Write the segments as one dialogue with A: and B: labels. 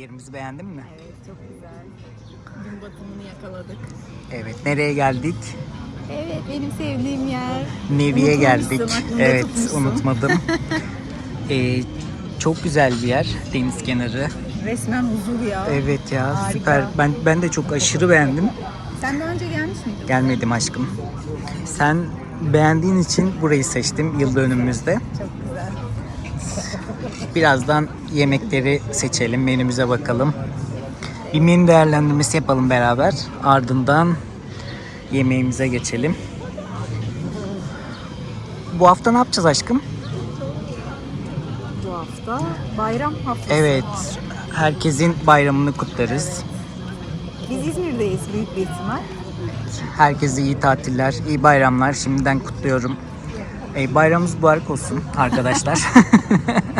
A: Yerimizi beğendin mi?
B: Evet çok güzel. Gün batımını yakaladık.
A: Evet. Nereye geldik?
B: Evet benim sevdiğim yer.
A: Nevi'ye geldik. Evet,
B: tutmuşsun.
A: unutmadım. Ee, çok güzel bir yer, deniz kenarı.
B: Resmen huzur ya.
A: Evet ya,
B: Harika.
A: süper. Ben ben de çok aşırı beğendim.
B: Sen daha önce gelmiş miydin?
A: Gelmedim aşkım. Sen beğendiğin için burayı seçtim yıl dönümümüzde.
B: Çok.
A: Birazdan yemekleri seçelim, menümüze bakalım. Bir menü değerlendirmesi yapalım beraber. Ardından yemeğimize geçelim. Bu hafta ne yapacağız aşkım?
B: Bu hafta bayram haftası.
A: Evet, herkesin bayramını kutlarız.
B: Biz İzmir'deyiz büyük bir ihtimal.
A: Herkese iyi tatiller, iyi bayramlar. Şimdiden kutluyorum. E, bayramımız mübarek olsun arkadaşlar.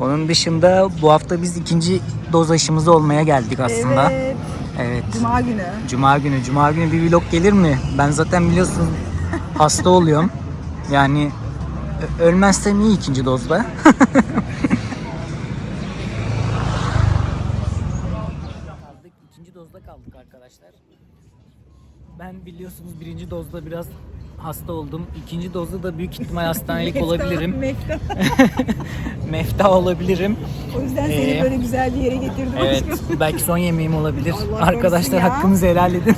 A: Onun dışında bu hafta biz ikinci doz aşımızı olmaya geldik aslında.
B: Evet.
A: Evet.
B: Cuma günü.
A: Cuma günü. Cuma günü bir vlog gelir mi? Ben zaten biliyorsun hasta oluyorum. Yani ölmezsem iyi ikinci dozda. kaldık. İkinci dozda kaldık arkadaşlar. Ben biliyorsunuz birinci dozda biraz hasta oldum. İkinci dozda da büyük ihtimal hastanelik olabilirim.
B: Mefta.
A: Mefta olabilirim.
B: O yüzden seni
A: Ee,
B: böyle güzel bir yere getirdim.
A: Evet, belki son yemeğim olabilir.
B: Allah
A: Arkadaşlar hakkınızı helal edin.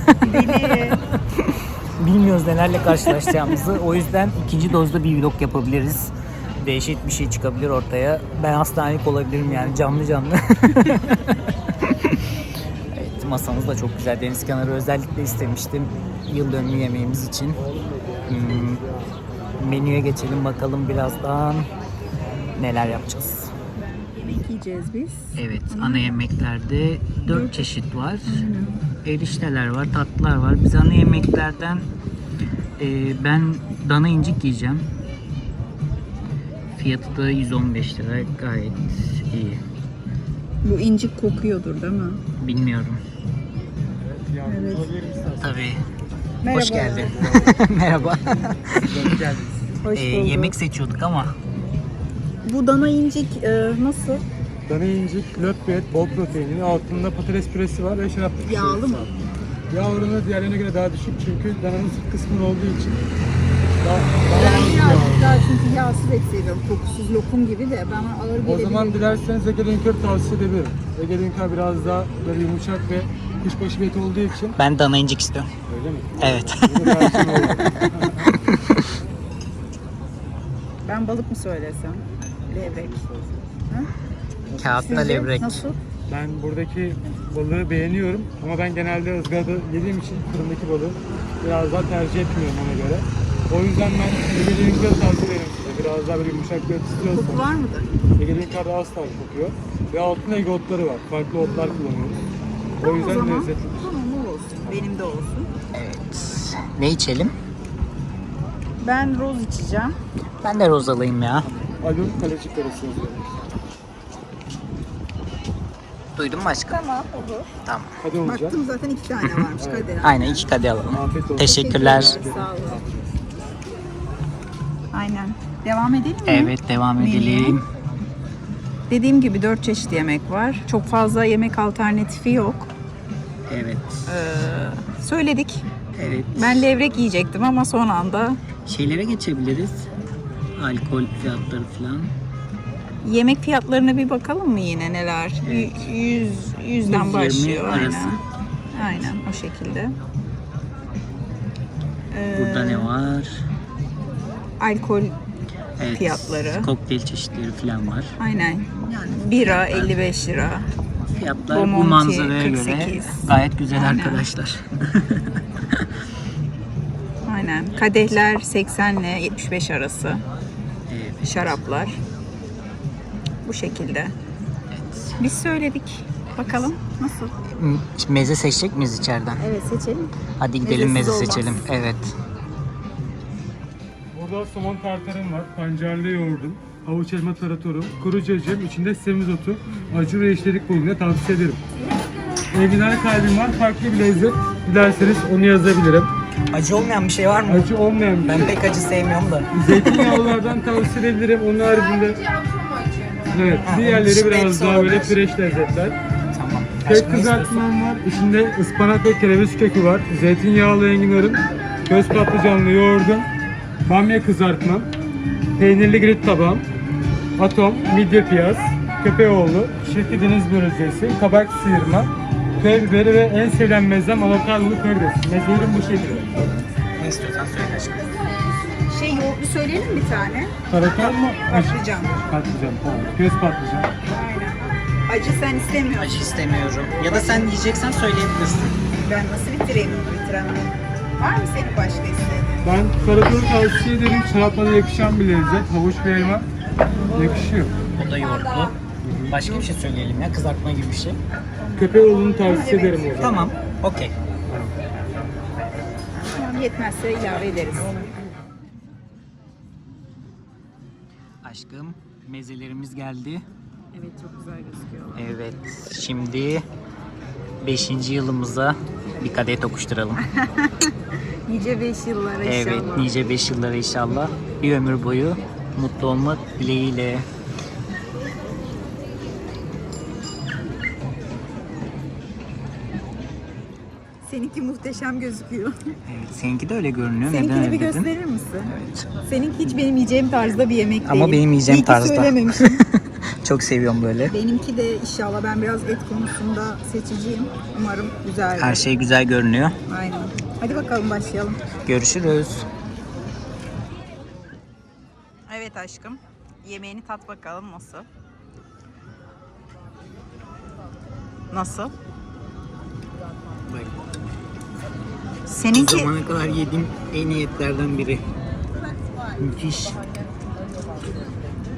A: Bilmiyoruz nelerle karşılaşacağımızı. O yüzden ikinci dozda bir vlog yapabiliriz. Değişik bir şey çıkabilir ortaya. Ben hastanelik olabilirim yani canlı canlı. evet masamız da çok güzel. Deniz kenarı özellikle istemiştim. Yıl dönümü yemeğimiz için. Hmm, menüye geçelim bakalım birazdan neler yapacağız.
B: Yemek yiyeceğiz biz.
A: Evet, ana yemeklerde dört çeşit var. Erişteler var, tatlılar var. Biz ana yemeklerden e, ben dana incik yiyeceğim. Fiyatı da 115 lira. Gayet iyi.
B: Bu incik kokuyordur değil mi?
A: Bilmiyorum.
B: Evet.
A: Tabii.
B: Merhaba.
A: Hoş geldin. Merhaba.
B: Hoş
A: E,
B: bulduk.
A: yemek seçiyorduk ama
B: Bu dana incik e, nasıl?
C: Dana incik, löp et, bol proteinli, altında patates püresi var ve şarap bir
B: Yağlı mı?
C: Yağ oranı diğerlerine göre daha düşük çünkü dananın sırt kısmı olduğu için daha,
B: Ben
C: daha yağ.
B: birazcık daha çünkü yağsız et seviyorum. Kokusuz lokum gibi de bana ağır
C: O
B: gelebilir.
C: zaman dilerseniz Ege Linkör tavsiye edebilirim. Ege Linkör biraz daha böyle yumuşak ve kuşbaşı et olduğu için
A: ben dana incik istiyorum.
C: öyle mi?
A: Evet.
B: Ben balık mı söylesem? Levrek. Ha?
A: Kağıtta
B: Sizce
A: levrek.
B: Nasıl?
C: Ben buradaki balığı beğeniyorum ama ben genelde ızgarada yediğim için fırındaki balığı biraz daha tercih etmiyorum ona göre. O yüzden ben Ege Linkör tavsiye ederim size. Biraz daha böyle yumuşak bir et istiyorsanız.
B: Koku var mıdır?
C: Ege Linkör'de asla kokuyor. Ve altında Ege otları var. Farklı otlar kullanıyoruz. O
B: Tamam o
C: yüzden
B: zaman.
C: lezzetli.
B: Tamam o olsun. Benim de olsun.
A: Evet. Ne içelim?
B: Ben roz içeceğim.
A: Ben de rozalıyım ya.
C: Alun kalecik arası yazıyor.
A: Duydun mu aşkım?
B: Tamam olur.
A: Tamam.
C: Hadi olacak.
B: Baktım zaten iki tane varmış. Hadi.
A: Aynen iki kadeh alalım. Teşekkürler.
B: Sağ olun. Aynen. Devam edelim mi?
A: Evet devam edelim.
B: Dediğim gibi dört çeşit yemek var. Çok fazla yemek alternatifi yok.
A: Evet.
B: Ee, söyledik.
A: Evet.
B: Ben levrek yiyecektim ama son anda
A: Şeylere geçebiliriz. Alkol fiyatları falan.
B: yemek fiyatlarına bir bakalım mı yine neler?
A: Evet.
B: Y- Yüz, yüzden
A: 120
B: başlıyor.
A: arası.
B: Aynen. Aynen o şekilde. Ee,
A: Burada ne var?
B: Alkol
A: Evet.
B: fiyatları.
A: Kokteyl çeşitleri falan var.
B: aynen. Yani bira 55 lira.
A: Fiyatlar bu
B: Bomonti,
A: manzaraya göre
B: 48.
A: gayet güzel
B: Aynen.
A: arkadaşlar.
B: Aynen. Kadehler 80 ile 75 arası.
A: evet.
B: Şaraplar. Bu şekilde.
A: evet.
B: Biz söyledik. Bakalım nasıl?
A: Meze seçecek miyiz içeriden?
B: Evet seçelim.
A: Hadi gidelim meze
B: Mezesiz olmaz.
A: seçelim. Evet.
C: Burada somon tartarım var. Pancarlı yoğurdum. Havuç elma taratorum. Kuru cacım. içinde semizotu. Acı ve işlerik bulunuyor. Tavsiye ederim. Enginar kalbim var. Farklı bir lezzet. Dilerseniz onu yazabilirim.
A: Acı olmayan bir şey var mı?
C: Acı olmayan bir
A: Ben
C: şey.
A: pek acı sevmiyorum da.
C: Zeytinyağlılardan tavsiye edebilirim. Onun haricinde Evet.
A: Ha,
C: Diğerleri
A: işte
C: biraz
A: hepsi
C: daha böyle
A: olabilir.
C: fresh lezzetler.
A: Tamam.
C: Kök
A: Başka ne istiyorsun?
C: kızartmam var. İçinde ıspanak ve kereviz kökü var. Zeytinyağlı enginarın, göz patlıcanlı yoğurdum, bamya kızartmam, peynirli grit tabağım, atom, midye piyaz, köpeğoğlu, çirki deniz börülcesi, kabak sıyırma, köy biberi ve en sevilen mezem avokadolu karides. Mezelerim bu şekilde.
A: Ne istiyorsan söyle aşkım.
B: Şey yoğurtlu söyleyelim mi bir tane?
C: Tarator mu?
B: Patlıcan.
C: Patlıcan tamam. Göz patlıcan.
B: Aynen. Acı sen istemiyorsun.
A: Acı istemiyorum. Ya da sen yiyeceksen söyleyebilirsin.
B: Ben nasıl bitireyim bunu bitiremem. Var mı senin başka istediğin?
C: Ben taratoru tavsiye ederim. Şarapla da yakışan bir lezzet. Havuç ve elma yakışıyor.
A: O da yoğurtlu. Başka bir şey söyleyelim ya. Kızartma gibi bir şey.
C: Köpeğoğlu'nu tavsiye ederim o zaman.
A: Tamam. Okey.
B: Tamam yetmezse ilave ederiz.
A: Aşkım mezelerimiz geldi.
B: Evet çok güzel gözüküyor.
A: Evet. Şimdi 5. yılımıza bir kadeh tokuşturalım.
B: Nice 5 yıllara inşallah.
A: Evet. Nice 5 yıllara inşallah. Bir ömür boyu mutlu olmak dileğiyle.
B: Seninki muhteşem gözüküyor.
A: Evet. Seninki de öyle görünüyor. Neden
B: Seninkini
A: öyle
B: bir
A: dedin?
B: gösterir misin?
A: Evet.
B: Seninki hiç benim yiyeceğim tarzda bir yemek değil.
A: Ama benim yiyeceğim
B: İyi ki
A: tarzda.
B: söylememişim.
A: Çok seviyorum böyle.
B: Benimki de inşallah ben biraz et konusunda seçiciyim. Umarım güzel.
A: Her şey güzel görünüyor.
B: Aynen. Hadi bakalım başlayalım.
A: Görüşürüz.
B: Evet aşkım. Yemeğini tat bakalım nasıl? Nasıl?
A: Bu
B: Seninki
A: zamana kadar yediğim en iyi etlerden biri. Müthiş.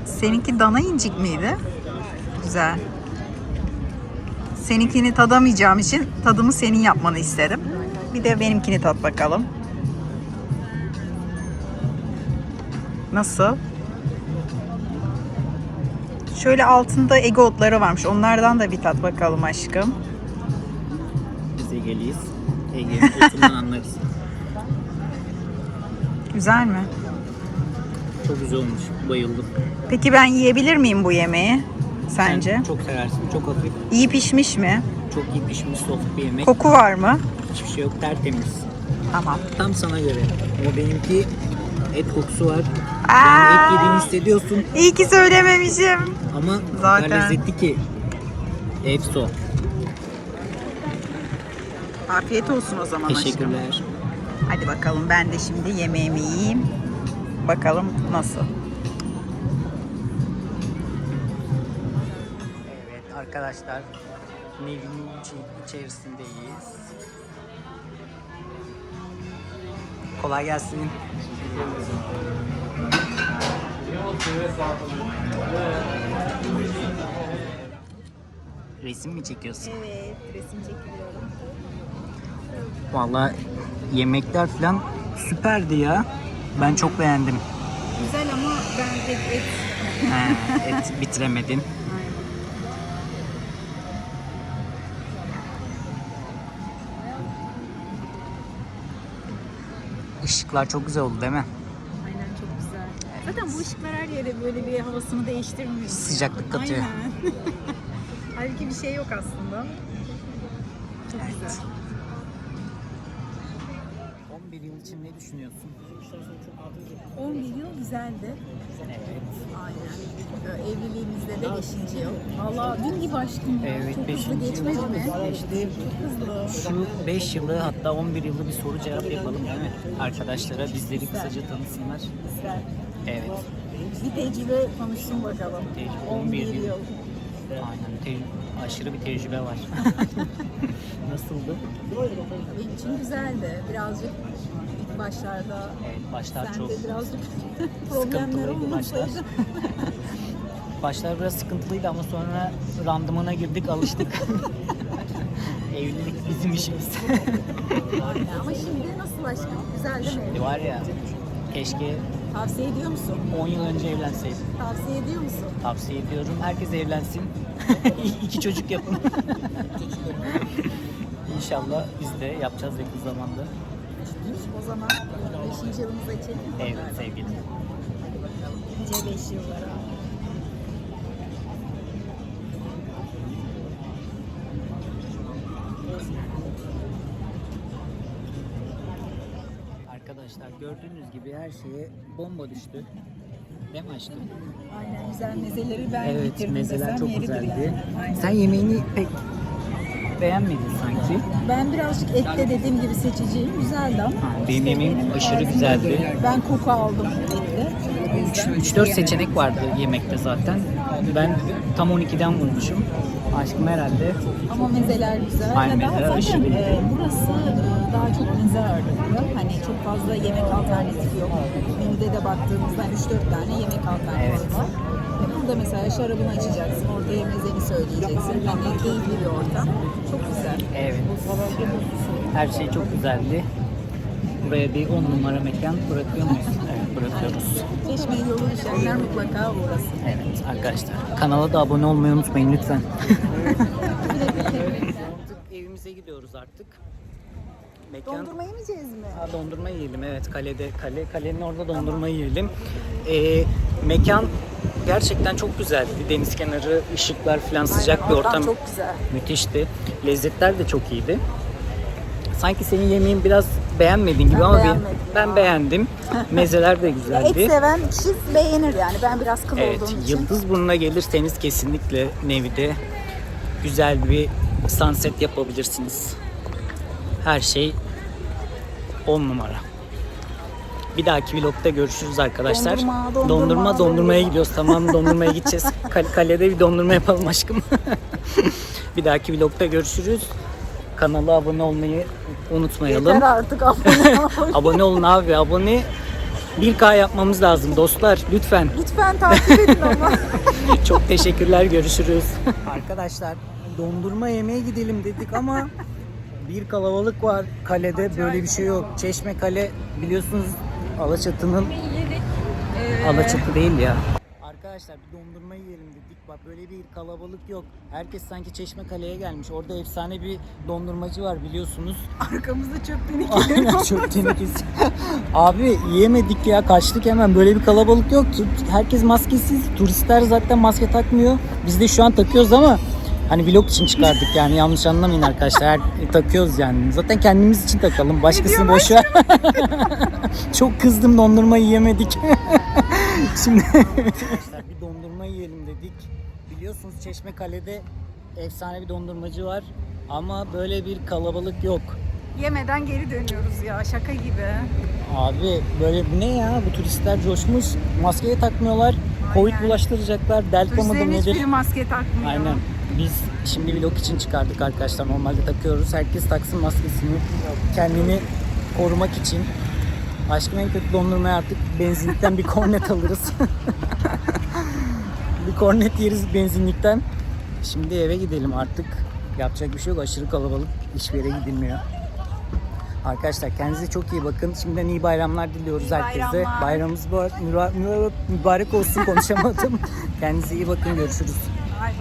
B: seninki dana incik miydi? Güzel. Seninkini tadamayacağım için tadımı senin yapmanı isterim. Bir de benimkini tat bakalım. Nasıl? Şöyle altında ego otları varmış. Onlardan da bir tat bakalım aşkım.
A: Biz Ege'liyiz. Ege'nin anlarız.
B: Güzel mi?
A: Çok güzel olmuş. Bayıldım.
B: Peki ben yiyebilir miyim bu yemeği? Sence?
A: Sen çok seversin. Çok hafif,
B: İyi pişmiş mi?
A: çok iyi pişmiş soft bir yemek.
B: Koku var mı?
A: Hiçbir şey yok. Tertemiz.
B: Tamam.
A: Tam sana göre. Ama benimki et kokusu var. Yani et yediğini hissediyorsun.
B: İyi ki söylememişim.
A: Ama
B: Zaten.
A: Zaten. lezzetli ki. Efso.
B: Afiyet olsun o zaman aşkım.
A: Teşekkürler.
B: Hadi bakalım ben de şimdi yemeğimi yiyeyim. Bakalım nasıl.
A: Evet arkadaşlar. Nevin'in içi- içerisindeyiz. Kolay gelsin. Resim mi çekiyorsun?
B: Evet, resim çekiliyorum.
A: Vallahi yemekler falan süperdi ya. Ben çok beğendim.
B: Güzel ama ben pek et...
A: He, et bitiremedin. Işıklar çok güzel oldu değil mi?
B: Aynen çok güzel. Zaten bu ışıklar her yere böyle bir havasını değiştirmiyor.
A: Sıcaklık katıyor.
B: Aynen. Halbuki bir şey yok aslında. Çok güzel.
A: 11 yıl için ne düşünüyorsun?
B: 11 yıl güzeldi.
A: Evet.
B: Aynen. Evliliğimizde de 5. yıl. Valla dün gibi aşkım ya.
A: Evet,
B: Çok
A: 5.
B: hızlı geçmedi mi?
A: geçti. Şu 5 yılı hatta 11 yılı bir soru cevap yapalım değil mi? Arkadaşlara bizleri kısaca tanısınlar.
B: Güzel.
A: Evet.
B: Bir tecrübe konuşsun bakalım.
A: Tecrübe
B: 11
A: 11
B: yıl.
A: Aynen. Te- aşırı bir tecrübe var. Nasıldı?
B: Benim için güzeldi. Birazcık ilk başlarda
A: Evet başlar
B: sende
A: çok
B: birazcık problemler
A: sıkıntılıydı başlar.
B: olmasaydı.
A: başlar biraz sıkıntılıydı ama sonra randımana girdik alıştık. Evlilik bizim işimiz.
B: Ama şimdi nasıl aşkım? Güzel değil mi?
A: Şimdi var ya keşke
B: Tavsiye ediyor musun?
A: 10 yıl önce evlenseydim.
B: Tavsiye ediyor musun?
A: Tavsiye ediyorum. Herkes evlensin. İki çocuk yapın. İnşallah biz de yapacağız yakın zamanda.
B: O zaman 5. yılımıza içelim. mi?
A: Evet sevgili.
B: Nice 5 yıllara.
A: Arkadaşlar gördüğünüz gibi her şeye bomba düştü. Değil mi aşkım?
B: Aynen güzel mezeleri ben
A: Evet
B: bitirdim
A: mezeler
B: desem
A: çok güzeldi.
B: yani. Aynen.
A: Sen yemeğini pek beğenmedin sanki.
B: Ben birazcık ette dediğim gibi seçiciyim. Güzeldi ama.
A: Ha, benim yemeğim aşırı güzeldi.
B: Ben koku aldım ette. O yüzden
A: 3-4 seçenek vardı yemekte zaten. Ben tam 12'den vurmuşum. Aşkım herhalde.
B: Ama mezeler güzel.
A: Aynen,
B: daha
A: mezeler
B: zaten
A: aşırı.
B: e, burası e, daha çok meze ağırlıklı. Hani çok fazla yemek alternatifi yok. Menüde de baktığımızda 3-4 tane yemek alternatifi
A: Evet.
B: var. E, burada mesela şarabını açacaksın, ortaya mezeni söyleyeceksin. Hani keyifli bir ortam. Çok güzel.
A: Evet. Her şey çok güzeldi. Buraya bir 10 numara mekan bırakıyor muyuz? Evet bırakıyoruz.
B: Çeşme'ye yolu düşenler mutlaka uğrasın.
A: Evet arkadaşlar kanala da abone olmayı unutmayın lütfen. evimize gidiyoruz artık. Mekan...
B: Dondurma yemeyeceğiz mi?
A: Ha, dondurma yiyelim evet kalede kale kalenin orada dondurma yiyelim. Ee, mekan gerçekten çok güzeldi. Deniz kenarı, ışıklar falan sıcak bir ortam.
B: çok güzel.
A: Müthişti. Lezzetler de çok iyiydi. Sanki senin yemeğin biraz beğenmedin gibi
B: Ben
A: ama ben,
B: beğenmedim
A: ben beğendim. Mezeler de
B: Et
A: güzeldi.
B: seven kişi beğenir yani. Ben biraz kıl
A: Evet,
B: olduğum için.
A: Yıldızburnu'na gelirseniz kesinlikle Nevi'de güzel bir sunset yapabilirsiniz. Her şey 10 numara. Bir dahaki vlogda görüşürüz arkadaşlar.
B: Dondurma, dondurma,
A: dondurma dondurmaya
B: dondurma.
A: gidiyoruz. Tamam dondurmaya gideceğiz. Kal- kalede bir dondurma yapalım aşkım. bir dahaki vlogda görüşürüz. Kanala abone olmayı unutmayalım.
B: Yeter artık abone ol.
A: abone olun abi abone 1K yapmamız lazım dostlar lütfen.
B: Lütfen takip edin ama.
A: Çok teşekkürler görüşürüz. Arkadaşlar dondurma yemeye gidelim dedik ama bir kalabalık var kalede böyle bir şey yok. Çeşme Kale biliyorsunuz Alaçatı'nın Alaçatı değil ya. Arkadaşlar bir dondurma yiyelim dedik. Bak böyle bir kalabalık yok. Herkes sanki Çeşme Kale'ye gelmiş. Orada efsane bir dondurmacı var biliyorsunuz.
B: Arkamızda çöp
A: Aynen çok tenekes. Abi yiyemedik ya kaçtık hemen böyle bir kalabalık yok. Herkes maskesiz. Turistler zaten maske takmıyor. Biz de şu an takıyoruz ama hani vlog için çıkardık yani yanlış anlamayın arkadaşlar. Her- takıyoruz yani. Zaten kendimiz için takalım. Başkasını boş ver. çok kızdım dondurma yiyemedik. Şimdi arkadaşlar bir dondurma yiyelim dedik. Biliyorsunuz Çeşme Kale'de efsane bir dondurmacı var. Ama böyle bir kalabalık yok.
B: Yemeden geri dönüyoruz ya şaka gibi.
A: Abi böyle ne ya? Bu turistler coşmuş. Maskeyi takmıyorlar. Covid bulaştıracaklar. Delta mıdır nedir?
B: hiçbiri maske takmıyor.
A: Aynen. Biz şimdi vlog için çıkardık arkadaşlar. Normalde takıyoruz. Herkes taksın maskesini. Kendini korumak için. Aşkım en kötü dondurmaya artık benzinlikten bir kornet alırız. kornet yeriz benzinlikten. Şimdi eve gidelim artık. Yapacak bir şey yok. Aşırı kalabalık. Hiçbir yere gidilmiyor. Arkadaşlar kendinize çok iyi bakın. Şimdiden iyi bayramlar diliyoruz
B: İyi
A: herkese.
B: bayramlar.
A: Bayramımız müba- müba- mübarek olsun konuşamadım. Kendinize iyi bakın. Görüşürüz.
B: Ay,